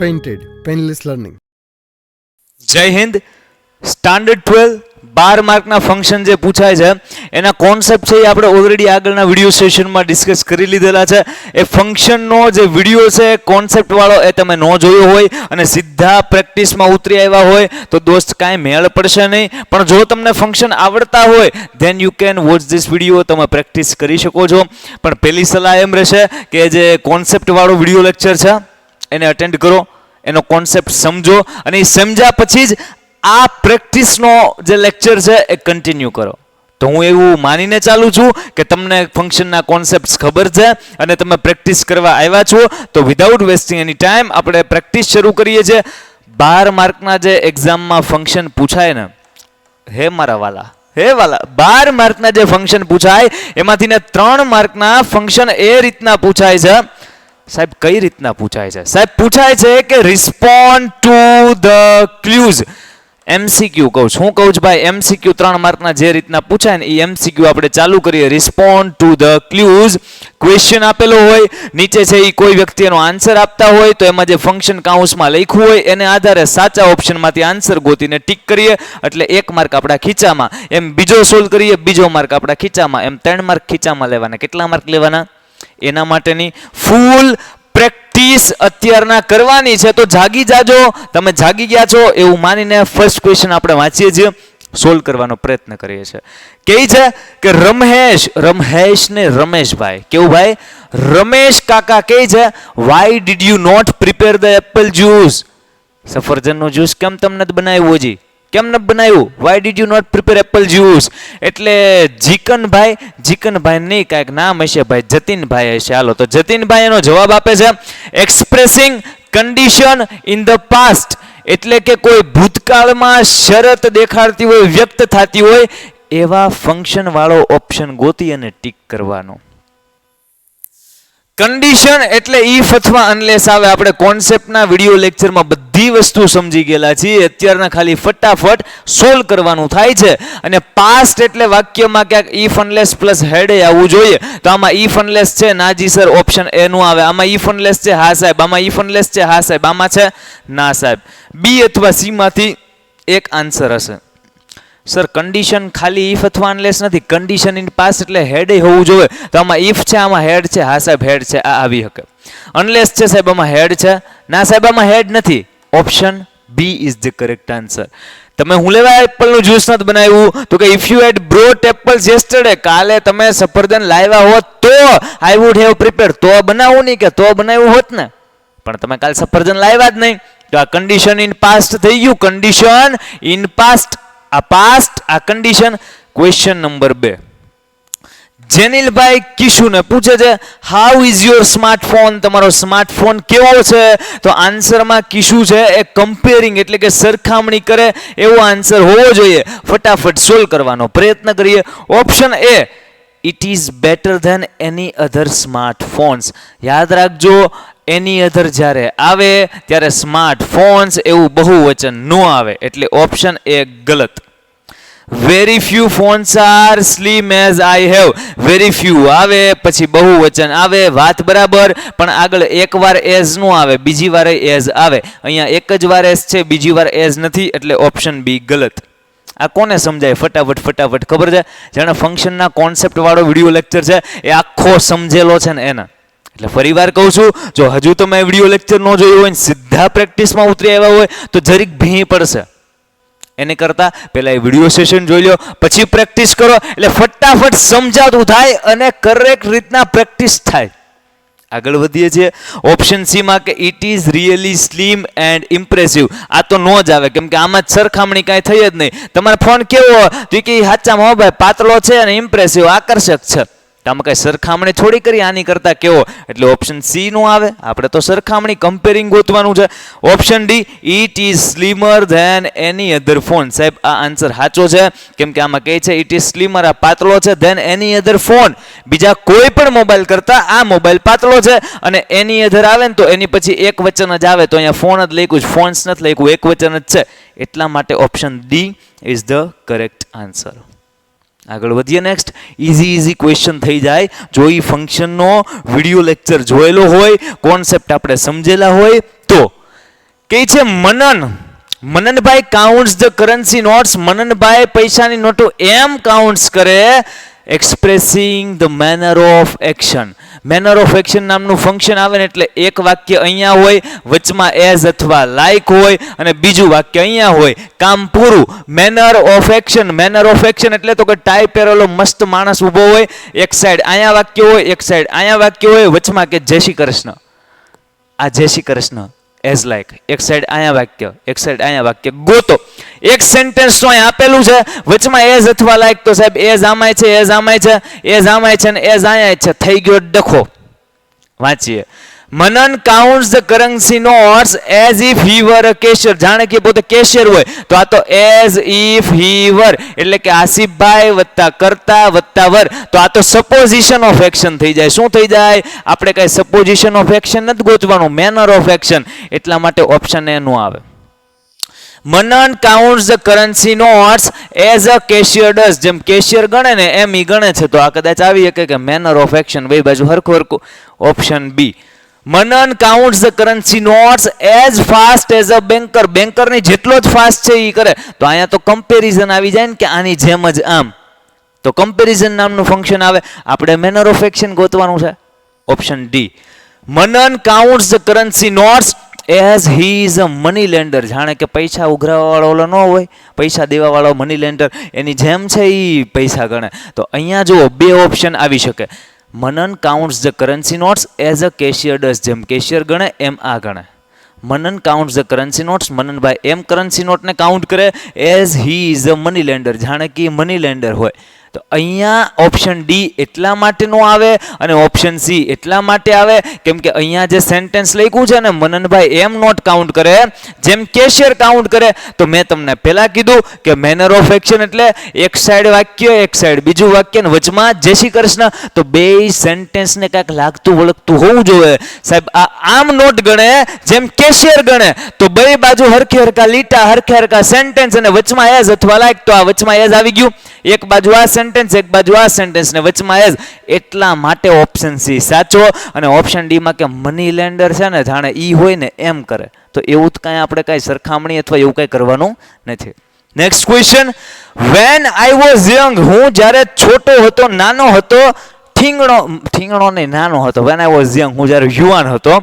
Painted, painless learning Jai Hind. Standard twelve બાર માર્કના function જે પૂછાય છે એના કોન્સેપ્ટ છે એ આપણે ઓલરેડી આગળના વીડિયો સેશનમાં ડિસ્કસ કરી લીધેલા છે. એ ફંક્શનનો જે વીડિયો છે કોન્સેપ્ટવાળો એ તમે ન જોયો હોય અને સીધા પ્રેક્ટિસમાં ઉતરી આવ્યા હોય તો દોસ્ત કાંઈ મેળ પડશે નહીં. પણ જો તમને ફંક્શન આવડતા હોય then you can watch this video તમે પ્રેક્ટિસ કરી શકો છો. પણ પહેલી સલાહ એમ રહેશે કે જે કોન્સેપ્ટવાળો વીડિયો લેક્ચર છે એને અટેન્ડ કરો, એનો કોન્સેપ્ટ સમજો અને એ સમજ્યા પછી જ આ પ્રેક્ટિસનો જે લેક્ચર છે એ કન્ટિન્યુ કરો. તો હું એવું માનીને ચાલું છું કે તમને ફંક્શનના કોન્સેપ્ટ ખબર છે અને તમે પ્રેક્ટિસ કરવા આવ્યા છો, તો વિધાઉટ વેસ્ટિંગ એની ટાઈમ આપણે પ્રેક્ટિસ શરૂ કરીએ છીએ. બાર માર્કના જે એક્ઝામમાં ફંક્શન પૂછાય ને, હે મારા વાલા, હે વાલા, બાર માર્કના જે ફંક્શન પૂછાય, એમાંથી ને ત્રણ માર્કના ફંક્શન એ રીતના પૂછાય છે. સાહેબ, કઈ રીતના પૂછાય છે? સાહેબ, પૂછાય છે કે respond to the clues MCQ કહું છું. કહું છું, ભાઈ એમસીક્યુ ત્રણ માર્કના જે રીતના પૂછાય ને એ એમસીક્યુ આપણે ચાલુ કરીએ. Respond to the clues question આપેલો હોય, નીચે છે એ કોઈ વ્યક્તિ એનો આન્સર આપતા હોય, તો એમાં જે ફંક્શન કાઉન્સમાં લખ્યું હોય, એને આધારે સાચા ઓપ્શનમાંથી આન્સર ગોતીને ટીક કરીએ. એટલે એક માર્ક આપણા ખીચામાં. એમ બીજો સોલ્વ કરીએ, બીજો માર્ક આપણા ખીચામાં. એમ ત્રણ માર્ક ખીચામાં લેવાના. કેટલા માર્ક લેવાના? એના માટેની ફૂલ પ્રેક્ટિસ અત્યારના કરવાની છે. તો જાગી જાજો. તમે જાગી ગયા છો એવું માનીને ફર્સ્ટ ક્વેશ્ચન આપણે વાંચીએ છીએ. સોલ્વ કરવાનો પ્રયત્ન કરીએ છીએ. કે છે કે રમહેશ રમહેશ ને રમેશભાઈ. કેવું ભાઈ? રમેશ કાકા કે છે why did you not prepare the apple juice સફરજનનો juice કેમ તમને બનાવ્યું હજી કેમ ન બનાવ્યું why did you not prepare apple juice એટલે જીકનભાઈ જીકનભાઈ નહીં, કાંઈક નામ હશે ભાઈ, જતીનભાઈ હશે. હાલો, તો જતીનભાઈ એનો જવાબ આપે છે expressing condition in the past એટલે કે કોઈ ભૂતકાળમાં શરત દેખાડતી હોય, વ્યક્ત થતી હોય, એવા ફંક્શન વાળો ઓપ્શન ગોતી અને ટીક કરવાનો. કન્ડિશન એટલે ઈફ અથવા અનલેસ આવે. આપણે કોન્સેપ્ટના વીડિયો લેક્ચરમાં બધી વસ્તુ સમજી ગયેલા છીએ. અત્યારના ખાલી ફટાફટ સોલ્વ કરવાનું થાય છે. અને પાસ્ટ એટલે વાક્યમાં ક્યાંક ઇફ અનલેસ પ્લસ હેડે આવવું જોઈએ. તો આમાં ઇફ અનલેસ છે, નાજી સર ઓપ્શન એનું આવે. આમાં ઇફ અનલેસ છે, હા સાહેબ. આમાં ઇફ અનલેસ છે, હા સાહેબ. આમાં છે, ના સાહેબ. બી અથવા સી માંથી એક આન્સર હશે. સર કન્ડિશન ખાલી ઇફ અથવા અનલેસ નથી. કન્ડિશન ઇન પાસ એટલે હેડ હોવું જોઈએ. તો આમાં ઇફ છે, આમાં હેડ છે. હા, સાહેબ હેડ છે. આ આવી શકે. અનલેસ છે, સાહેબ, આમાં હેડ છે. ના, સાહેબ, આમાં હેડ નથી. Option B is the correct answer તમે હું લેવા એપલનું જ્યુસ નથી બનાવ્યું? તો કે if you had brought apple yesterday કાલે તમે સફરજન લાવ્યા હોત તો આઈ વુડ હેવ પ્રિપેર તો બનાવું નહીં કે તો બનાવ્યું હોત ને? પણ તમે કાલે સફરજન લાવ્યા જ નહીં. તો આ કન્ડિશન ઇન પાસ્ટ થઈ ગયું. કન્ડિશન ઇન પાસ્ટ આ પાસ્ટ આ કન્ડિશન ક્વેશ્ચન નંબર બે. જેનિલભાઈ કિશુને પૂછે છે હાઉ ઇઝ યોર સ્માર્ટફોન તમારો સ્માર્ટફોન કેવો છે? તો આન્સરમાં કિશુ છે, એ કમ્પેરિંગ એટલે કે સરખામણી કરે એવો આન્સર હોવો જોઈએ. ફટાફટ સોલ્વ કરવાનો પ્રયત્ન કરીએ. Option A it is better than any other smartphones યાદ રાખજો એની અધર જ્યારે આવે, ત્યારે સ્માર્ટફોન્સ એવું બહુવચન ન આવે. એટલે ઓપ્શન એ ગલત. Very few phones are slim as I have very few આવે, પછી બહુવચન આવે, વાત બરાબર. પણ આગળ એકવાર એઝ નો આવે, બીજી વાર એઝ આવે. અહીંયા એક જ વાર એઝ છે, બીજી વાર એઝ નથી, એટલે ઓપ્શન બી ગલત. આ કોને સમજાય? ફટાફટ ફટાફટ. ખબર છે? જેણે ફંક્શનના કોન્સેપ્ટવાળો વીડિયો લેક્ચર છે, એ આખો સમજેલો છે ને એના. એટલે ફરી વાર કહું છું, જો હજુ તમે વીડિયો લેક્ચર ન જોયું હોય સીધા પ્રેક્ટિસમાં ઉતરી આવ્યા હોય, તો જરીક ભીં પડશે. એને કરતાં પહેલાં એ વીડિયો સેશન જોઈ લો પછી પ્રેક્ટિસ કરો, એટલે ફટાફટ સમજાતું થાય અને કરેક્ટ રીતના પ્રેક્ટિસ થાય. આગળ વધીએ છીએ. ઓપ્શન સીમાં કે it is really slim and impressive આ તો નો જ આવે, કેમ કે આમાં જ સરખામણી કાંઈ થઈ જ નહીં. તમારો ફોન કેવો તો કે સાચામાં હો ભાઈ, પાતળો છે અને ઇમ્પ્રેસિવ આકર્ષક છે. આમાં કઈ સરખામણી થોડી કરી, આની કરતા કેવો? એટલે ઓપ્શન સી નું આવે. આપણે તો સરખામણી કમ્પેરિંગ ગોતવાનું છે. Option D it is slimmer than any other phone સાહેબ, આ આન્સર સાચો છે. કેમ કે આમાં કહે છે ઇટ ઇઝ સ્લીમર આ પાતળો છે ધેન એની અધર ફોન બીજા કોઈ પણ મોબાઈલ કરતા આ મોબાઈલ પાતળો છે. અને એની અધર આવે ને તો એની પછી એક વચન જ આવે. તો અહીંયા ફોન જ લખ્યું છે ફોન્સ નથી લખ્યું, એક વચન જ છે. એટલા માટે option D is the correct answer આગળ વધીએ નેક્સ્ટ ઇઝી ઇઝી ક્વેશ્ચન થઈ જાય. જો એ ફંક્શનનો વીડિયો લેક્ચર જોયેલો હોય કોન્સેપ્ટ આપણે સમજેલા હોય, તો કે છે, Manan, Mananbhai counts the currency notes Mananbhai પૈસાની નોટો એમ કાઉન્ટ્સ કરે expressing the manner of action manner of action નામનું ફંક્શન આવે ને એટલે એક વાક્ય અહીંયા હોય, વચમાં એઝ અથવા લાઇક હોય, અને બીજું વાક્ય અહીંયા હોય. કામ પૂરું. Manner of action manner of action એટલે તો કે ટાઈ પહેરેલો મસ્ત માણસ ઊભો હોય, એક સાઈડ અહીંયા વાક્ય હોય, એક સાઈડ અહીંયા વાક્ય હોય, વચમાં કે જય શ્રી કૃષ્ણ. આ જય શ્રી કૃષ્ણ. એઝ લાઈક એક સાઈડ અહીંયા વાક્ય, એક સાઈડ અહીંયા વાક્ય. ગોતો. એક સેન્ટેન્સ તો અહીં આપેલું છે, વચમાં એઝ અથવા લાઈક તો સાહેબ એઝ આમાંય છે એઝ આમાંય છે એઝ આમાંય છે ને એઝ અહીંયા છે. થઈ ગયો ડખો. વાંચીએ. Manan counts the currency notes as if he were a cashier જાણે કે પોતે કેશિયર હોય. તો આ તો એઝ ઇફ હી વર એટલે કે આસિફભાઈ વત્તા કરતા વત્તા વર. તો આ તો સપોઝિશન ઓફ એક્શન થઈ જાય. શું થઈ જાય? આપણે કઈ સપોઝિશન ઓફ એક્શન નથી ગોતવાનું. મેનર ઓફ એક્શન એટલા માટે ઓપ્શન એ નું આવે. Manan counts the currency notes as a cashier does જેમ કેશિયર ગણે ને, એમ ઈ ગણે છે. તો આ કદાચ આવી શકે કે મેનર ઓફ એક્શન બે બાજુ હરખું હરખું. Option B Manan counts the currency notes as fast as a banker બેન્કરની જેટલો જ ફાસ્ટ છે એ કરે. તો અહીંયા તો કમ્પેરિઝન આવી જાય ને કે આની જેમ જ આમ. તો કમ્પેરિઝન નામનું ફંક્શન આવે. આપણે મેનર ઓફ એક્શન ગોતવાનું છે. Option D Manan counts the currency notes as he is a money lender જાણે કે પૈસા ઉઘરાવાવાળો ઓલો ન હોય. પૈસા દેવાવાળો મની લેન્ડર એની જેમ છે એ પૈસા ગણે. તો અહીંયા જુઓ, બે ઓપ્શન આવી શકે. Manan counts the currency notes as a cashier does જેમ કેશિયર ગણે, એમ આ ગણે. Manan counts the currency notes Mananbhai એમ કરન્સી નોટને કાઉન્ટ કરે as he is a money lender જાણે કે મની લેન્ડર હોય. તો અહીંયા ઓપ્શન ડી એટલા માટેનો આવે અને ઓપ્શન સી એટલા માટે આવે. કેમ કે અહીંયા જે સેન્ટેન્સ લખ્યું છે ને, મનનભાઈ એમ નોટ કાઉન્ટ કરે, જેમ કેશિયર કાઉન્ટ કરે, તો મેં તમને પહેલાં કીધું કે મેનર ઓફ એક્શન એટલે એક સાઈડ વાક્ય, એક સાઈડ બીજું વાક્ય ને વચમાં જય શ્રી કૃષ્ણ. તો બે સેન્ટેન્સને કાંઈક લાગતું વળગતું હોવું જોઈએ. સાહેબ, આ આમ નોટ ગણે, જેમ કેશિયર ગણે, તો બે બાજુ હરખે હરખા લીટા, હરખે હરખા સેન્ટેન્સ અને વચમાં એઝ અથવા લાઈક તો આ વચમાં એઝ આવી ગયું. એક બાજુ આ સેન્ટેન્સ એક બાજુ આ સેન્ટેન્સ ને વચમાં એઝ એટલા માટે ઓપ્શન સી સાચો અને ઓપ્શન ડીમાં કે મની લેન્ડર છે ને, જાણે ઈ હોય ને, એમ કરે. તો એવું જ કાંઈ આપણે કાંઈ સરખામણી અથવા એવું કાંઈ કરવાનું નથી. Next question when I was young હું જ્યારે છોટો હતો, નાનો હતો ઠીંગણો ઠીંગણો નહીં, નાનો હતો. વેન આઈ વોઝ યંગ હું જ્યારે યુવાન હતો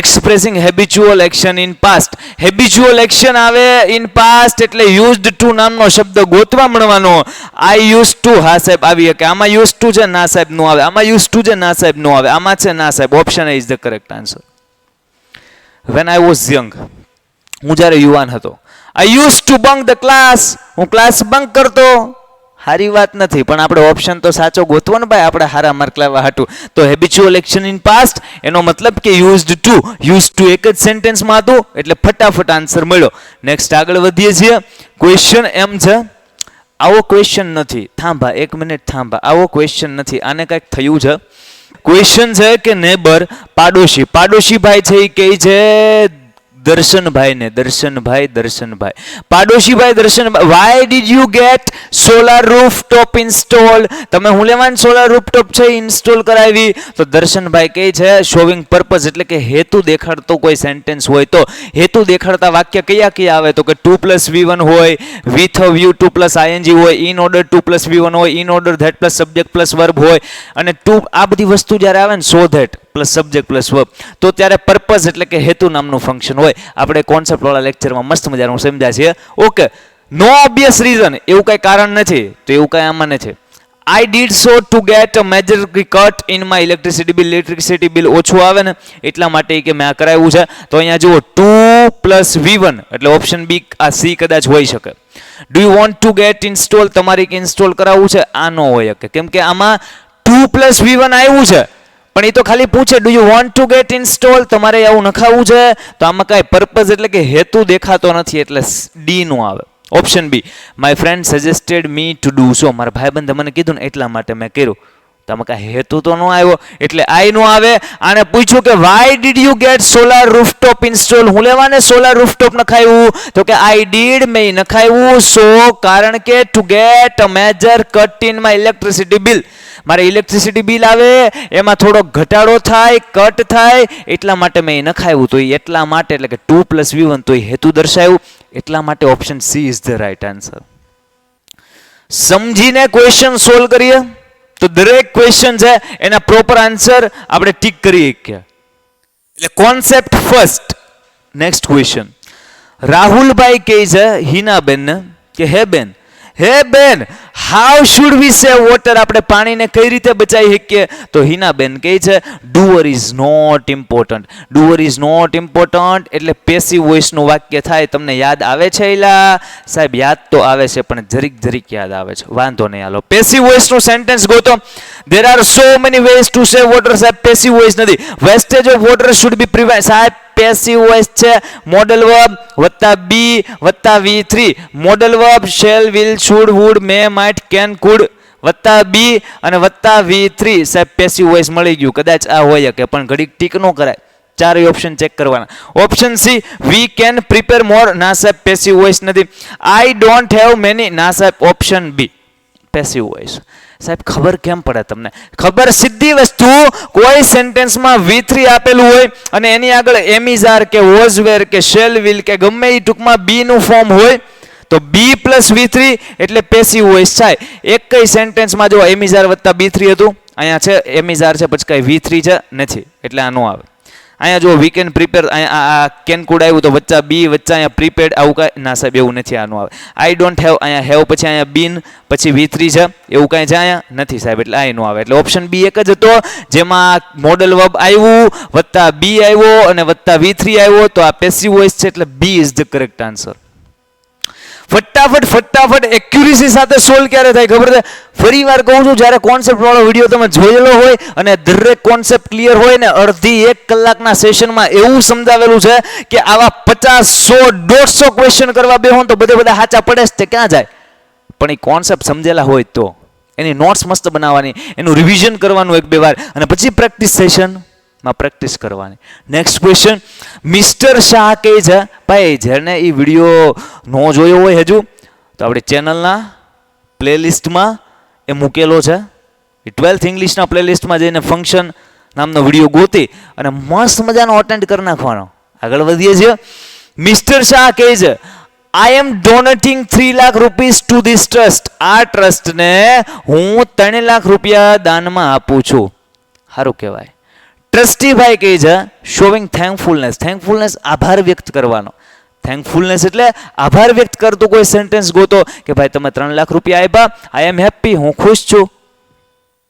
expressing habitual action in past habitual action આવે ઇન પાસ્ટ એટલે યુઝડ ટુ નામનો શબ્દ ગોતવા મળવાનો. આઈ યુઝ ટુ હા સાહેબ, આવી કે આમાં યુઝ ટુ છે, ના સાહેબ, નો આવે. આમાં યુઝ ટુ છે, ના સાહેબ, નો આવે. આમાં છે, ના સાહેબ. Option is the correct answer when I was young હું જ્યારે યુવાન હતો I use to bunk the class હું ક્લાસ બંક કરતો. સારી વાત નથી, પણ આપણે ઓપ્શન તો સાચો ગોતવો ને ભાઈ, આપણે હારા માર્ક લાવવા હાટું. તો હેબિચ્યુઅલ એક્શન ઇન પાસ્ટ એનો મતલબ કે યુઝડ ટુ યુઝ ટુ એક જ સેન્ટેન્સમાં હતું, એટલે ફટાફટ આન્સર મળ્યો. નેક્સ્ટ આગળ વધીએ છીએ. ક્વેશ્ચન એમ છે, આવો ક્વેશ્ચન નથી. થાંભા, એક મિનિટ થાંભા. આવો ક્વેશ્ચન નથી. આને કંઈક થયું છે. ક્વેશ્ચન છે કે નેબર પાડોશી. પાડોશી ભાઈ છે એ કહે છે દર્શનભાઈ ને દર્શનભાઈ દર્શનભાઈ. પાડોશીભાઈ Darshanbhai why did you get solar rooftop install તમે હું લેવાનું સોલાર રૂફટોપ છે ઇન્સ્ટોલ કરાવી? તો દર્શનભાઈ કહે છે શોવિંગ પર્પઝ એટલે કે હેતુ દેખાડતો કોઈ સેન્ટેન્સ હોય તો. હેતુ દેખાડતા વાક્ય કયા કયા આવે? તો કે ટુ પ્લસ વી વન હોય with view to plus ING હોય in order to plus V one હોય in order that plus subject plus verb હોય. અને ટુ આ બધી વસ્તુ જ્યારે આવે ને so that plus subject plus verb તો ત્યારે પર્પઝ એટલે કે હેતુ નામનું ફંક્શન હોય. આપણે કોન્સેપ્ટ વાળા લેક્ચરમાં મસ્ત મજાનું સમજ્યા છીએ. ઓકે નો ઓબ્વિયસ રીઝન એવું કાંઈ કારણ નથી. તો એવું કાંઈ આમાં નથી. I did so to get a major cut in my electricity bill electricity bill ઓછું આવે ને, એટલા માટે કે મેં આ કરાવ્યું છે. તો અહીંયા જુઓ ટુ પ્લસ વી વન એટલે ઓપ્શન બી આ સી કદાચ હોઈ શકે. Do you want to get install તમારે ઇન્સ્ટોલ કરાવવું છે. આ ન હોય શકે. કેમ કે આમાં ટુ પ્લસ વી વન આવ્યું છે. પણ એ તો ખાલી પૂછે do you want to get install તમારે આવું નખાવું છે? તો આમાં કાંઈ પર્પઝ એટલે કે હેતુ દેખાતો નથી, એટલે ડી નું આવે. Option B my friend suggested me to do so મારા ભાઈબંધે મને કીધું ને, એટલા માટે મેં કર્યું. તમે કાંઈ હેતુ તો ન આવ્યો, એટલે આઈ નો આવે. આને પૂછ્યું કે why did you get solar rooftop install હું લેવાને સોલાર રૂફટોપ નખાયું? તો કે આઈ ડીડ મેં નખાયું. સો કારણ કે to get a major cut in my electricity bill મારે ઇલેક્ટ્રિસિટી બિલ આવે, એમાં થોડો ઘટાડો થાય કટ થાય, એટલા માટે મેં એ નખાવ્યું. તો એટલા માટે, એટલે કે ટુ પ્લસ વી વન તો એ હેતુ દર્શાવ્યું. એટલા માટે option C is the right answer સમજીને ક્વેશ્ચન સોલ્વ કરીએ. તો દરેક ક્વેશ્ચન છે, એના પ્રોપર આન્સર આપણે ટીક કરી શકીએ એટલે કોન્સેપ્ટ ફર્સ્ટ નેક્સ્ટ ક્વેશ્ચન રાહુલભાઈ કહે છે, હિનાબેનને, કે હે બેન હે બેન how should we save water આપણે પાણીને કઈ રીતે બચાવી શકીએ? તો હિનાબેન કહે છે doer is not important doer is not important એટલે પેસિવ વોઇસનું વાક્ય થાય. તમને યાદ આવે છે એલા સાહેબ, યાદ તો આવે છે, પણ જરીક જરીક યાદ આવે છે. વાંધો નહીં, હાલો. પેસિવ વોઇસનું સેન્ટેન્સ ગોતો. There are so many ways to save water સાહેબ. પેસિવ વોઇસ નથી. Wastage of water should be prevent સાહેબ પેસિવ વોઇસ છે. મોડલ વર્બ વત્તા બી વત્તા V three modal verb shall will should would may might can could વત્તા બી અને વત્તા V three સાહેબ પેસિવ વોઇસ મળી ગયું. કદાચ આ હોય કે પણ ઘડીક ટીક ન કરાય. ચારેય ઓપ્શન ચેક કરવાના. Option C we can prepare more ના સાહેબ પેસિવ વોઇસ નથી. આઈ ડોન્ટ હેવ મેની ના સાહેબ ઓપ્શન બી પેસિવ વોઇસ સાહેબ, ખબર કેમ પડે તમને? ખબર સીધી વસ્તુ, કોઈ સેન્ટેન્સમાં વી થ્રી આપેલું હોય અને એની આગળ એમિઝાર કે વોઝવેર કે શેલ વિલ કે ગમે એ ટૂંકમાં બી નું ફોર્મ હોય, તો બી પ્લસ વી થ્રી એટલે પેસી વોઇસ થાય. એક કઈ સેન્ટેન્સમાં જો એમિઝાર વત્તા બી થ્રી હતું, અહીંયા છે એમિઝાર છે, પછી કઈ વી થ્રી છે, નથી. એટલે આ નો આવે. અહીંયા જો વીકેન્ડ પ્રિપેર અહીંયા આ કેન કુડ આવ્યું તો વચ્ચા બી વચ્ચા અહીંયા પ્રીપેડ આવું કાંઈ ના સાહેબ, એવું નથી, આનું આવે. આઈ ડોન્ટ હેવ અહીંયા હેવ પછી અહીંયા બીન પછી વી થ્રી છે, એવું કાંઈ છે અહીંયા? નથી સાહેબ, એટલે આ નો આવે. એટલે ઓપ્શન બી એક જ હતો, જેમાં મોડલ વર્બ આવ્યું, વત્તા બી આવ્યો, અને વત્તા વી થ્રી આવ્યો, તો આ પેસિવ વોઇસ છે, એટલે B is the correct answer ફટાફટ ફટાફટ એક્યુરેસી સાથે સોલ્વ ક્યારે થાય ખબર છે? ફરી વાર કહું છું, જ્યારે કોન્સેપ્ટ વાળો વીડિયો તમે જોયેલો હોય અને દરેક કોન્સેપ્ટ ક્લિયર હોય ને અડધી એક કલાકના સેશનમાં એવું સમજાવેલું છે કે આવા પચાસ સો દોઢસો ક્વેશ્ચન કરવા બેહો ને તો બધે બધા સાચા પડે તે, ક્યાં જાય? પણ એ કોન્સેપ્ટ સમજેલા હોય તો. એની નોટ્સ મસ્ત બનાવવાની, એનું રિવિઝન કરવાનું એક બે વાર. અને પછી પ્રેક્ટિસ સેશન માં પ્રેક્ટિસ કરવાની. નેક્સ્ટ ક્વેશ્ચન મિસ્ટર શાહ કહે છે, ભાઈ, જેને એ વીડિયો ન જોયો હોય હજુ, તો આપણી ચેનલના પ્લેલિસ્ટમાં એ મૂકેલો છે. એ ટ્વેલ્થ ઇંગ્લિશના પ્લેલિસ્ટમાં જઈને ફંક્શન નામનો વીડિયો ગોતી અને મસ્ત મજાનો અટેન્ડ કરી નાખવાનો. આગળ વધીએ છીએ. મિસ્ટર શાહ કહે છે I am donating three lakh rupees to this trust આ ટ્રસ્ટને હું ત્રણ લાખ રૂપિયા દાનમાં આપું છું. સારું કહેવાય. ટ્રસ્ટીભાઈ કહે છે શોવિંગ થેન્કફુલનેસ થેન્કફુલનેસ આભાર વ્યક્ત કરવાનો. થેન્કફુલનેસ એટલે આભાર વ્યક્ત કરતો કોઈ સેન્ટેન્સ ગોતો કે ભાઈ તમે ત્રણ લાખ રૂપિયા આપ્યા આઈ એમ હેપી હું ખુશ છું.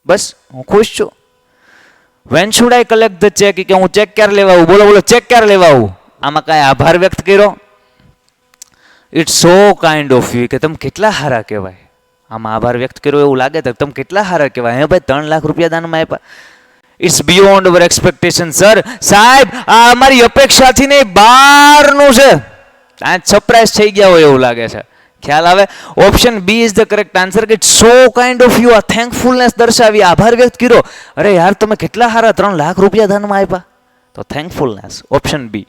બસ, હું ખુશ છું. When should I collect the cheque કે હું ચેક ક્યારે લેવા આવું? બોલો બોલો ચેક ક્યારે લેવા આવું? આમાં કાંઈ આભાર વ્યક્ત કર્યો? It's so kind of you કે તમે કેટલા સારા કહેવાય. આમાં આભાર વ્યક્ત કર્યો એવું લાગે તો તમે કેટલા સારા કહેવાય. હે ભાઈ, ત્રણ લાખ રૂપિયા દાનમાં આપ્યા it's beyond our expectation sir સાહેબ, આ અમારી અપેક્ષાથી નહીં બહારનું છે. આ સરપ્રાઈઝ થઈ ગયા હોય એવું લાગે છે. ખ્યાલ આવે? Option B is the correct answer કે સો કાઇન્ડ ઓફ યુ આ થેન્કફુલનેસ દર્શાવી, આભાર વ્યક્ત કર્યો. અરે યાર, તમે કેટલા સારા ત્રણ લાખ રૂપિયા દાનમાં આપ્યા? તો થેન્કફુલનેસ ઓપ્શન બી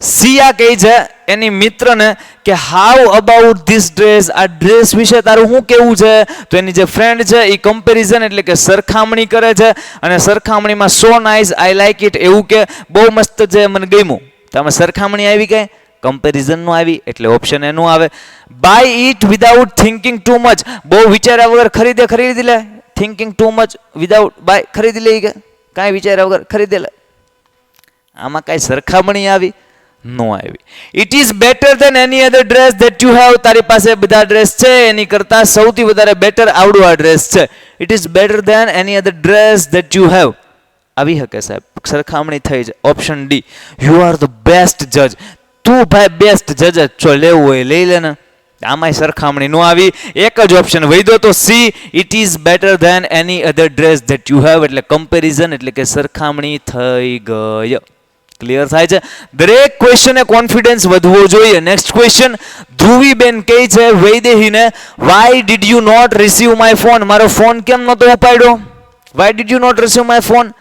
સિયા કહે છે, એની મિત્રને કે હાઉ અબાઉટ ધીસ ડ્રેસ આ ડ્રેસ વિશે તારું શું કેવું છે? તો એની જે ફ્રેન્ડ છે એ કમ્પેરિઝન એટલે કે સરખામણી કરે છે અને સરખામણીમાં so nice I like it એવું કે, બહુ મસ્ત છે, મને ગમ્યું. તમે સરખામણી આવી ગઈ કમ્પેરિઝનનું આવી, એટલે ઓપ્શન એનું આવે. Buy it without thinking too much બહુ વિચાર્યા વગર ખરીદે, ખરીદી લે. Thinking too much without buy ખરીદી લે કે. કાંઈ વિચાર્યા વગર ખરીદે લે. આમાં કાંઈ સરખામણી આવી. નો આવી. It is better than any other dress that you have તારી પાસે બધા ડ્રેસ છે, એની કરતાં સૌથી વધારે બેટર આવડું આ ડ્રેસ છે. It is better than any other dress that you have આવી શકે સાહેબ. સરખામણી થઈ છે option D you are the best જજ તું ભાઈ બેસ્ટ જજ જ. લેવું હોય લઈ લે ને. આમાંય સરખામણી નો આવી. એક જ ઓપ્શન વૈદો તો C it is better than any other dress that you have એટલે કમ્પેરિઝન એટલે કે સરખામણી થઈ ગઈ ક્લિયર થાય છે. દરેક ક્વેશ્ચને કોન્ફિડન્સ વધવો જોઈએ. નેક્સ્ટ ક્વેશ્ચન ધ્રુવીબેન કહે છે, વૈદેહીને why did you not receive my phone મારો ફોન કેમ નહોતો ઉપાડ્યો? Why did you not receive my phone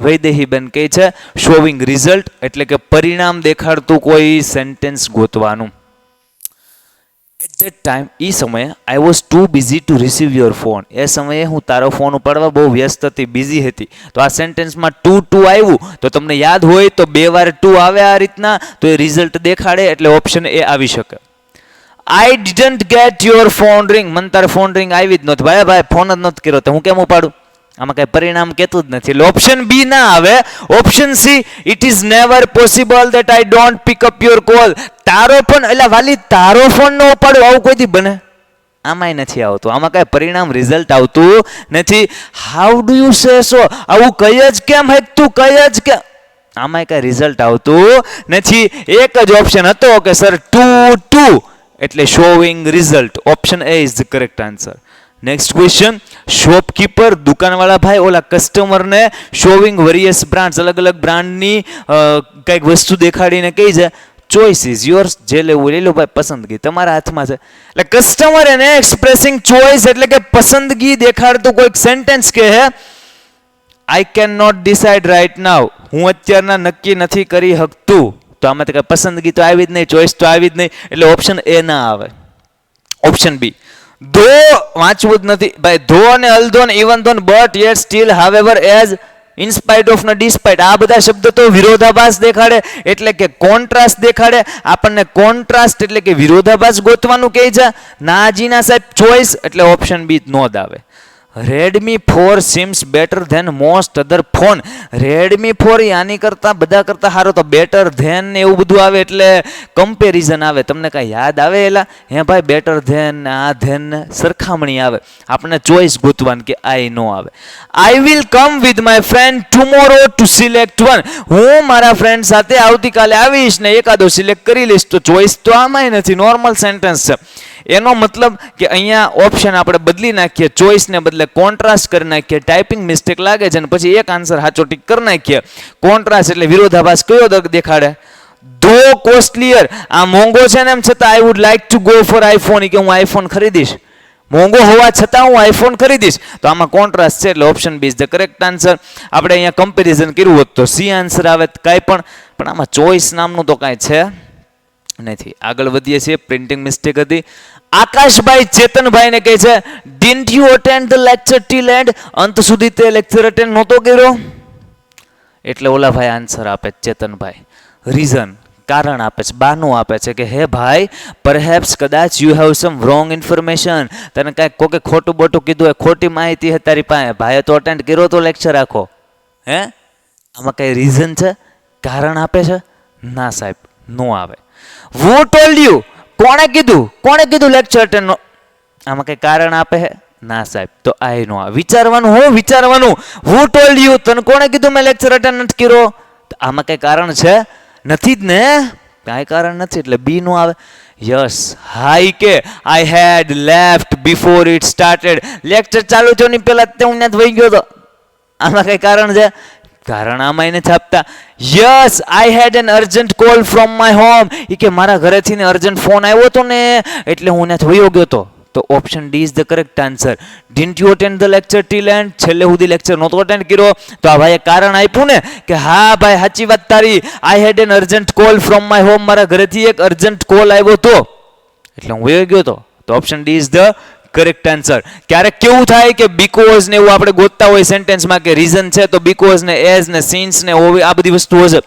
Vaidehiben કહે છે શોવિંગ રિઝલ્ટ એટલે કે પરિણામ દેખાડતું કોઈ સેન્ટેન્સ ગોતવાનું. એટ ધેટ ટાઈમ એ સમયે I was too busy to receive your phone એ સમયે હું તારો ફોન ઉપાડવા બહુ વ્યસ્ત હતી બિઝી હતી. તો આ સેન્ટેન્સમાં ટુ ટુ આવ્યું. તો તમને યાદ હોય તો બે વાર ટુ આવે આ રીતના, તો એ રિઝલ્ટ દેખાડે એટલે ઓપ્શન એ આવી શકે. I didn't get your phone ring મને તારે ફોન રિંગ આવી જ નહોતી. ભાઈ ભાઈ ફોન જ નથી કર્યો. તો હું કેમ ઉપાડું? આમાં કઈ પરિણામ કહેતું જ નથી. ઓપ્શન બી ના આવે. Option C it is never possible that I don't pick up your call તારો ફોન એટલે વાલી તારો ફોન નો ઉપાડો, આવું કોઈથી બને. આમાંય નથી આવતું. આમાં કઈ પરિણામ રિઝલ્ટ આવતું નથી. હાઉ ડુ યુ સે સો આવું કઈ જ કેમ હે? તું કઈ જ કેમ આમાંય કઈ રિઝલ્ટ આવતું નથી. એક જ ઓપ્શન હતો કે સર ટુ ટુ એટલે showing result option A is the correct answer next question shopkeeper દુકાનવાળા ભાઈ ઓલા કસ્ટમરને શોવિંગ વેરિયસ બ્રાન્ડ્સ અલગ અલગ બ્રાન્ડની કંઈક વસ્તુ દેખાડીને કહી છે ચોઇસ ઇઝ યોર્સ જે લેવું લઈ લો ભાઈ પસંદગી તમારા હાથમાં છે એટલે કસ્ટમર એને એક્સપ્રેસિંગ ચોઇસ એટલે કે પસંદગી દેખાડતું કોઈક સેન્ટેન્સ કે હે I can not decide right now હું અત્યારના નક્કી નથી કરી શકતું તો આમાં તો પસંદગી તો આવી જ નહીં ચોઈસ તો આવી જ નહીં એટલે ઓપ્શન એ ના આવે ઓપ્શન બી ધો વાંચવું જ નથી. ભાઈ, ધો અને અલધો ને even though but yet still however as in spite of ને ડિસ્પાઇટ આ બધા શબ્દ તો વિરોધાભાસ દેખાડે, એટલે કે કોન્ટ્રાસ્ટ દેખાડે. આપણને કોન્ટ્રાસ્ટ એટલે કે વિરોધાભાસ ગોતવાનું કહે છે. નાજીના સાહેબ ચોઈસ એટલે ઓપ્શન બી નો જ આવે. Redmi four seems better than most other phone Redmi four આની કરતાં બધા કરતાં સારો તો બેટર ધેન એવું બધું આવે એટલે કમ્પેરિઝન આવે. તમને કાંઈ યાદ આવે એલા? હે ભાઈ બેટર ધેન આ ધેન સરખામણી આવે. આપણે ચોઈસ ગોતવાનું કે આ નો આવે. I will come with my friend tomorrow to select one હું મારા ફ્રેન્ડ સાથે આવતીકાલે આવીશ ને એકાદો સિલેક્ટ કરી લઈશ. તો ચોઈસ તો આમાંય નથી. નોર્મલ સેન્ટેન્સ છે. એનો મતલબ કે અહીંયા ઓપ્શન આપણે બદલી નાખીએ ચોઈસને બદલે કોન્ટ્રાસ્ટ કરી નાખીએ ટાઈપિંગ મિસ્ટેક લાગે છે અને પછી એક આન્સર સાચો ટીક કરી નાખીએ. કોન્ટ્રાસ્ટ એટલે વિરોધાભાસ કયો દેખાડે? ધો કોસ્ટલીયર આ મોંઘો છે ને એમ છતાં I would like to go for iPhone કે હું આઈફોન ખરીદીશ. મોંઘો હોવા છતાં હું આઈફોન ખરીદીશ. તો આમાં કોન્ટ્રાસ્ટ છે એટલે option B is the correct answer આપણે અહીંયા કમ્પેરિઝન કર્યું હોત તો સી આન્સર આવે કાંઈ પણ. પણ આમાં ચોઈસ નામનું તો કાંઈ છે નથી. આગળ વધીએ છીએ. પ્રિન્ટિંગ મિસ્ટેક હતી. આકાશભાઈ ચેતનભાઈને કહે છે didn't you attend the lecture till end અંત સુધી તે લેક્ચર અટેન્ડ નહોતો કર્યો. એટલે ઓલા ભાઈ આન્સર આપે ચેતનભાઈ રીઝન કારણ આપે છે બાનું આપે છે કે, હે ભાઈ પરહેપ્સ કદાચ you have some wrong information તને કાંઈક કોકે ખોટું બોટું કીધું હોય, ખોટી માહિતી હે તારી પાસે. ભાઈએ તો અટેન્ડ કર્યો તો લેક્ચર આખો હે? આમાં કંઈ રીઝન છે? કારણ આપે છે? ના સાહેબ, નો આવે. વુ ટોલ્ડ યુ કોણે કીધું? કોણે કીધું લેક્ચર ટેનનો આમાં કંઈ કારણ આપે હે? ના, સાહેબ. તો આઈ નો વિચારવાનું, હું વિચારવાનું. હું ટોલ્ડ યુ તને કોણે કીધું મેં લેક્ચર અટેન્ડ નથી કર્યો? આમાં કંઈ કારણ છે? નથી જ ને? કાંઈ કારણ નથી, એટલે બી નો આવે. યસ હાઈ કે I had left before it started lecture ચાલુ થયો ની પહેલાં તે હું ત્યાં વહી ગયો તો આમાં કંઈ કારણ છે? કારણ આમાં એને છાપતા yes I had an urgent call from my home એ કે, મારા ઘરેથી ને અર્જન્ટ ફોન આવ્યો હતો ને, એટલે હું એને થોડી ગયો તો તો option D is the correct answer didn't you attend the lecture till end છેલ્લે સુધી લેક્ચર નહોતો અટેન્ડ કર્યો. તો આ ભાઈએ કારણ આપ્યું ને, કે, હા, ભાઈ, સાચી વાત તારી. I had an urgent call from my home મારા ઘરેથી એક અર્જન્ટ કોલ આવ્યો તો એટલે હું વયો ગયો તો તો option D is the correct answer ક્યારેક કેવું થાય કે બીકોઝ ને એવું આપણે ગોતતા હોય સેન્ટેન્સમાં કે રીઝન છે, તો બીકોઝ ને એઝ ને સિન્સ ને ઓવી આ બધી વસ્તુઓ છે.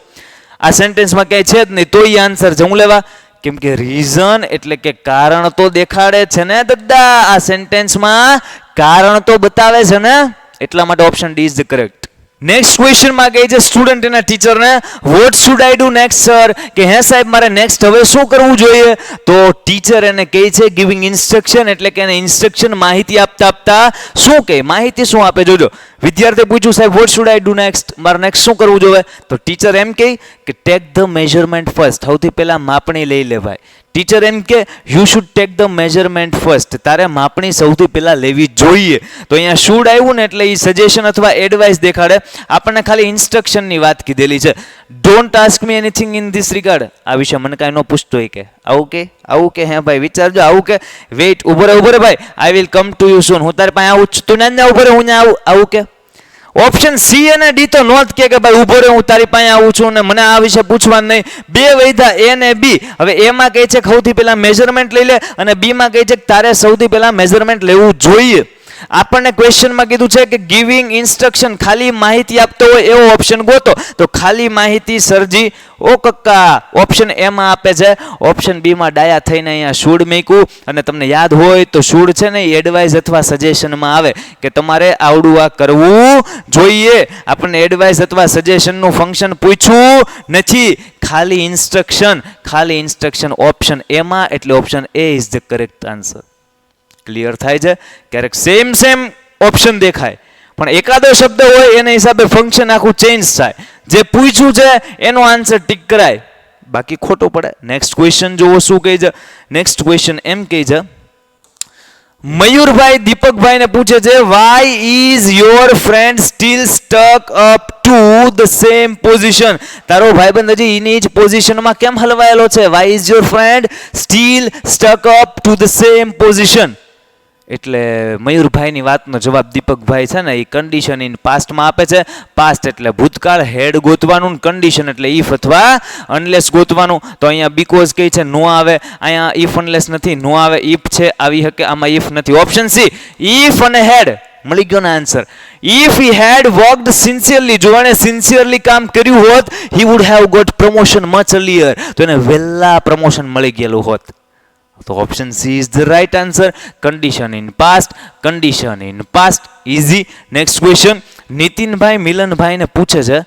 આ સેન્ટેન્સમાં ક્યાંય છે જ નહીં તો એ આન્સર છે. હું લેવા? કેમ કે રીઝન એટલે કે કારણ તો દેખાડે છે ને દદ્દા આ સેન્ટેન્સમાં કારણ તો બતાવે છે ને? એટલા માટે option D is the correct next ક્વેશ્ચનમાં કહે છે સ્ટુડન્ટ એના ટીચરને what should I do next sir કે હે સાહેબ, મારે નેક્સ્ટ હવે શું કરવું જોઈએ? તો ટીચર એને કહે છે ગિવિંગ ઇન્સ્ટ્રક્શન એટલે કે એને ઇન્સ્ટ્રક્શન માહિતી આપતા આપતા શું કહે? માહિતી શું આપે? જોજો. વિદ્યાર્થી પૂછ્યું, સાહેબ what should I do next મારે નેક્સ્ટ શું કરવું જોઈએ? તો ટીચર એમ કહે કે ટેક ધ મેજરમેન્ટ ફર્સ્ટ સૌથી પહેલાં માપણી લઈ લેવાય. ટીચર એમ કે you should take the measurement first તારે માપણી સૌથી પહેલાં લેવી જોઈએ. તો અહીંયા શુડ આવ્યું ને એટલે એ સજેશન અથવા એડવાઇસ દેખાડે. આપણને ખાલી ઇન્સ્ટ્રક્શનની વાત કીધેલી છે. Don't ask me anything in this regard આ વિશે મને કાંઈ ન પૂછતો કે, આવું કે આવું કે, હે ભાઈ, વિચારજો, આવું કે. વેઇટ ઊભો રે ઊભો રે ભાઈ. I will come to you soon હું તારે પાસે આવું છું તું ના ઊભો રે હું ના આવું આવું કે. ઓપ્શન સી અને ડી તો નોંધ કે કે ભાઈ ઊભો રે હું તારી પાસે આવું છું ને મને આ વિશે પૂછવાનું નહીં. બે વૈધા એ ને બી હવે એમાં કહે છે સૌથી પહેલા મેઝરમેન્ટ લઈ લે અને બીમાં કહે છે કે તારે સૌથી પહેલા મેઝરમેન્ટ લેવું જોઈએ. આપણને ક્વેશ્ચનમાં કીધું છે કે ગિવિંગ ઇન્સ્ટ્રક્શન ખાલી માહિતી આપતો હોય એવો ઓપ્શન ગોતો, તો ખાલી માહિતી સરજી, ઓ કક્કા ઓપ્શન એમાં આપે છે. ઓપ્શન બીમાં ડાયા થઈને અહીંયા શૂડ મૂક્યું, અને તમને યાદ હોય તો શૂડ છે ને એડવાઇસ અથવા સજેશનમાં આવે કે તમારે આવડું આ કરવું જોઈએ. આપણને એડવાઇસ અથવા સજેશનનું ફંક્શન પૂછ્યું નથી. ખાલી ઇન્સ્ટ્રક્શન ખાલી ઇન્સ્ટ્રક્શન ઓપ્શન એમાં, એટલે option A is the correct answer clear થાય છે? ક્યારેક સેમ સેમ ઓપ્શન દેખાય. પણ એકાદો શબ્દ હોય, એના હિસાબે ફંક્શન આખું ચેન્જ થાય. જે પૂછ્યું છે, એનો આન્સર ટીક કરાય. બાકી ખોટું પડે. નેક્સ્ટ ક્વેશ્ચન જોવો શું કહે છે? નેક્સ્ટ ક્વેશ્ચન એમ કહે છે. મયુરભાઈ દીપકભાઈને પૂછે છે why is your friend still stuck up to the same position તારો ભાઈબંધ હજી એની જ પોઝિશનમાં કેમ હલવાયેલો છે? Why is your friend still stuck up to the same position એટલે મયુરભાઈની વાતનો જવાબ દીપકભાઈ છે ને, એ કન્ડિશન ઇન પાસ્ટમાં આપે છે. પાસ્ટ એટલે ભૂતકાળ, હેડ ગોતવાનું કન્ડિશન એટલે ઇફ અથવા અનલેસ ગોતવાનું. તો અહીંયા બીકોઝ કહે છે, નો આવે. અહીંયા ઇફ અનલેસ નથી, નો આવે. ઇફ છે, આવી શકે આમાં ઇફ નથી. ઓપ્શન સી ઇફ અને હેડ. મળી ગયો ને answer if he had worked sincerely જો એણે સિન્સિયરલી કામ કર્યું હોત he would have got promotion much earlier તો એને વહેલા પ્રમોશન મળી ગયેલું હોત. તો option C is the right answer condition in past condition in past easy next question Nitinbhai મિલનભાઈને પૂછે છે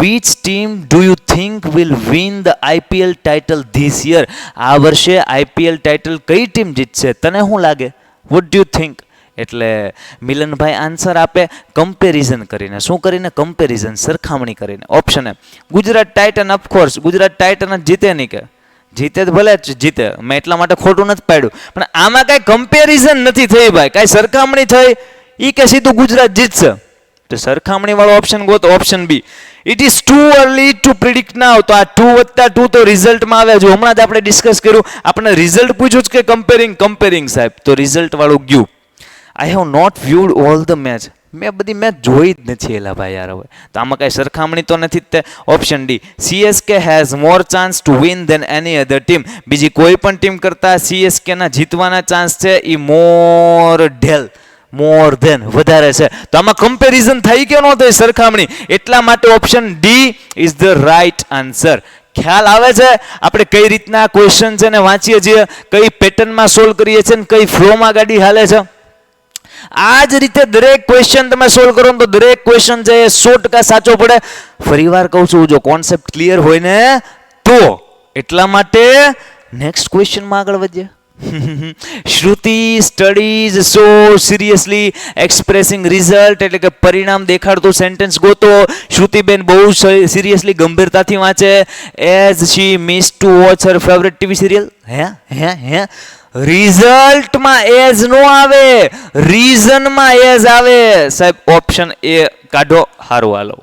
which team do you think will win the IPL title this year આ વર્ષે આઈપીએલ ટાઇટલ કઈ ટીમ જીતશે? તને શું લાગે? વોટ ડુ યુ થિંક એટલે મિલનભાઈ આન્સર આપે કમ્પેરિઝન કરીને. શું કરીને? કમ્પેરિઝન સરખામણી કરીને. Option A Gujarat Titan of course Gujarat Titan જ જીતે નહીં કે? જીતે ભલે જીતે, મેં એટલા માટે ખોટું નથી પાડ્યું. પણ આમાં કાંઈ કમ્પેરિઝન નથી થઈ ભાઈ. કાંઈ સરખામણી થઈ એ કે સીધું ગુજરાત જીતશે. તો સરખામણી વાળો ઓપ્શન ગો તો option B it is too early to predict now તો આ ટુ વત્તા ટુ તો રિઝલ્ટમાં આવે છે. હમણાં જ આપણે ડિસ્કસ કર્યું. આપણે રિઝલ્ટ પૂછ્યું છે કે કમ્પેરિંગ કમ્પેરિંગ સાહેબ. તો રિઝલ્ટ વાળું ગયું. I have not viewed all the match મેં બધી મેચ જોઈ જ નથી એલા ભાઈ યાર હવે. તો આમાં કાંઈ સરખામણી તો નથી જ તે? Option D CSK has more chance to win than any other team બીજી કોઈ પણ ટીમ કરતાં સીએસકેના જીતવાના ચાન્સ છે એ મોર ઢેલ મોર ધેન વધારે છે. તો આમાં કમ્પેરિઝન થઈ કે ન થઈ સરખામણી. એટલા માટે option D is the right answer ખ્યાલ આવે છે? આપણે કઈ રીતના ક્વેશ્ચન છે ને વાંચીએ છીએ? કઈ પેટર્નમાં સોલ્વ કરીએ છીએ ને કઈ ફ્લોમાં ગાડી હાલે છે? આ જ રીતે દરેક ક્વેશ્ચન તમે સોલ્વ કરો તો દરેક ક્વેશ્ચન છે એ સો ટકા સાચો પડે. ફરીવાર કહું છું, જો કોન્સેપ્ટ ક્લિયર હોય ને, તો એટલા માટે નેક્સ્ટ ક્વેશ્ચનમાં આગળ વધીએ. Shruti studies so seriously expressing result એટલે કે પરિણામ દેખાડતું સેન્ટેન્સ ગોતો. શ્રુતિબેન બહુ સિરિયસલી ગંભીરતાથી વાંચે. As she miss to watch her favourite TV serial હે હે હે. રિઝલ્ટમાં એઝ નો આવે. રીઝનમાં એઝ આવે. સાહેબ ઓપ્શન એ કાઢો, હારું હાલો.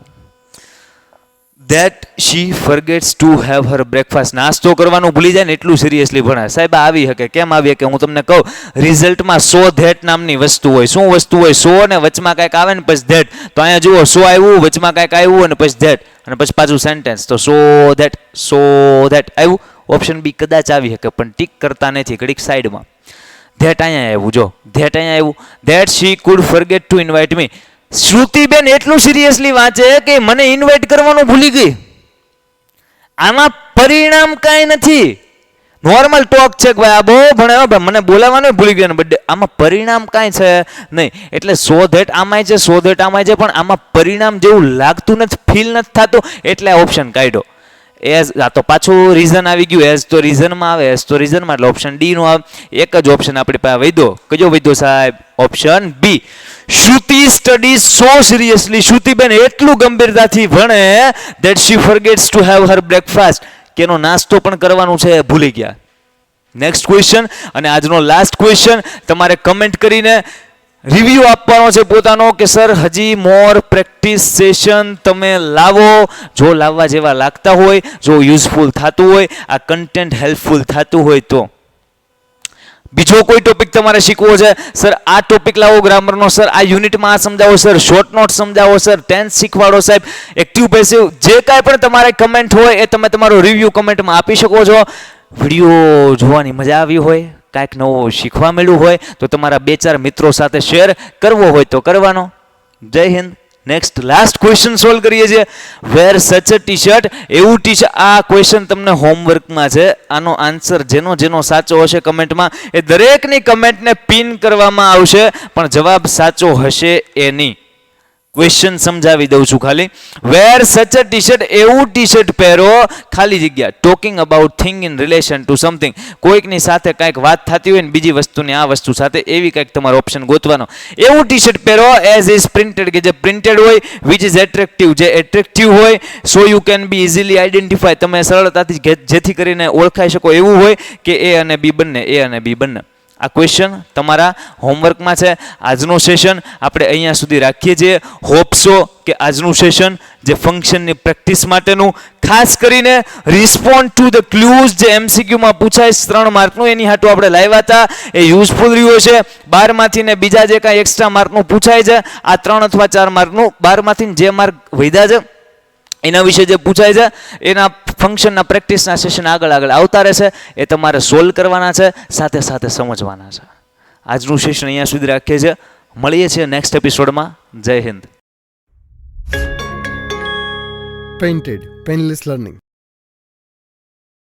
That she forgets to have her breakfast નાસ્તો કરવાનું ભૂલી જાય ને એટલું સિરિયસલી ભણે સાહેબ, આવી શકે કેમ આવી કે હું તમને કહું, રિઝલ્ટમાં સો ધેટ નામની વસ્તુ હોય. શું વસ્તુ હોય? સો ને વચમાં કાંઈક આવે ને પછી ધેટ તો અહીંયા જુઓ, સો આવ્યું, વચમાં કાંઈક આવ્યું અને પછી ધેટ અને પછી પાછું સેન્ટેન્સ તો સો ધેટ સો ધેટ આવ્યું. ઓપ્શન બી કદાચ આવી શકે પણ ટીક કરતા નથી, ઘડીક સાઈડમાં ધેટ અહીંયા આવ્યું, જો. ધેટ અહીંયા આવ્યું. That she could forget to invite me શ્રુતિબેન એટલું સિરિયસલી વાંચે કે મને ઇન્વાઇટ કરવાનું ભૂલી ગઈ. આમાં પરિણામ કાંઈ નથી. નોર્મલ ટોક છે કે ભાઈ, આ બહુ ભણે ભાઈ, મને બોલાવવાનું ભૂલી ગયો બર્થડે આમાં પરિણામ કાંઈ છે? નહીં. એટલે સો ધેટ આમાંય છે, સો ધેટ આમાંય છે, પણ આમાં પરિણામ જેવું લાગતું નથી ફીલ નથી થતું, એટલે ઓપ્શન કાઢ્યો. એઝ આ તો પાછું રીઝન આવી ગયું. એઝ તો રીઝનમાં આવે એઝ તો રીઝનમાં એટલે ઓપ્શન ડી નો આવે એક જ ઓપ્શન આપણી પાસે વૈધો કયો વૈધો સાહેબ? Option B Shruti study so seriously શ્રુતિબેન એટલું ગંભીરતાથી ભણે that she forgets to have her breakfast કે એનો નાસ્તો પણ કરવાનું છે, ભૂલી ગયા. નેક્સ્ટ ક્વેશ્ચન અને આજનો લાસ્ટ ક્વેશ્ચન તમારે કમેન્ટ કરીને રિવ્યુ આપવાનો છે પોતાનો કે, સર, હજી મોર પ્રેક્ટિસ સેશન તમે લાવો. જો લાવવા જેવા લાગતા હોય, જો યુઝફુલ થતું હોય, આ કન્ટેન્ટ હેલ્પફુલ થતું હોય તો. બીજો કોઈ ટોપિક તમારે શીખવો છે? સર, આ ટોપિક લાવો ગ્રામરનો સર, આ યુનિટમાં આ સમજાવો. સર શોર્ટ નોટ સમજાવો. સર ટેન્સ શીખવાડો સાહેબ. એક્ટિવ પેસિવ જે કાંઈ પણ તમારે કમેન્ટ હોય એ તમે તમારો રિવ્યૂ કમેન્ટમાં આપી શકો છો. વીડિયો જોવાની મજા આવી હોય. કાંઈક નવું શીખવા મળ્યું હોય તો તમારા બે ચાર મિત્રો સાથે શેર કરવો હોય તો કરવાનો. Jai Hind. Next last question solve કરીએ છીએ. Wear such a T shirt એવું ટી શર્ટ આ ક્વેશ્ચન તમને હોમવર્કમાં છે. આનો આન્સર જેનો જેનો સાચો હશે કમેન્ટમાં એ દરેકની કમેન્ટને પિન કરવામાં આવશે, પણ જવાબ સાચો હશે એ નહીં. ક્વેશ્ચન સમજાવી દઉં છું ખાલી. Wear such a T shirt એવું ટી શર્ટ પહેરો, ખાલી જગ્યા talking about thing in relation to something કોઈકની સાથે કાંઈક વાત થતી હોય ને બીજી વસ્તુની આ વસ્તુ સાથે, એવી કંઈક તમારો ઓપ્શન ગોતવાનો. એવું ટી શર્ટ પહેરો એઝ ઇઝ પ્રિન્ટેડ કે જે પ્રિન્ટેડ હોય વિચ ઇઝ એટ્રેક્ટિવ જે એટ્રેક્ટિવ હોય so you can be easily identify તમે સરળતાથી જેથી કરીને ઓળખાઈ શકો એવું હોય કે એ અને બી બંને એ અને બી બંને. આ ક્વેશ્ચન તમારા હોમવર્કમાં છે. આજનું સેશન આપણે અહીંયા સુધી રાખીએ છીએ. હોપસો કે આજનું સેશન જે ફંક્શનની પ્રેક્ટિસ માટેનું, ખાસ કરીને રિસ્પોન્ડ ટુ ધ ક્લ્યુઝ જે એમસીક્યુમાં પૂછાય, ત્રણ માર્કનું એની હાટું આપણે લાવ્યા હતા. એ યુઝફુલ રહ્યું છે બારમાંથી ને બીજા જે કાંઈ એક્સ્ટ્રા માર્કનું પૂછાય છે, આ ત્રણ અથવા ચાર માર્કનું બારમાંથી જે માર્ક વધ્યા છે એના વિશે જે પૂછાય છે, એના ફંક્શનના પ્રેક્ટિસના સેશન આગળ આગળ આવતા રહેશે, એ તમારે સોલ્વ કરવાના છે, સાથે સાથે સમજવાના છે. આજનું સેશન અહીંયા સુધી રાખીએ છીએ. મળીએ છીએ નેક્સ્ટ એપિસોડમાં જય હિન્દ. Painted painless Learning.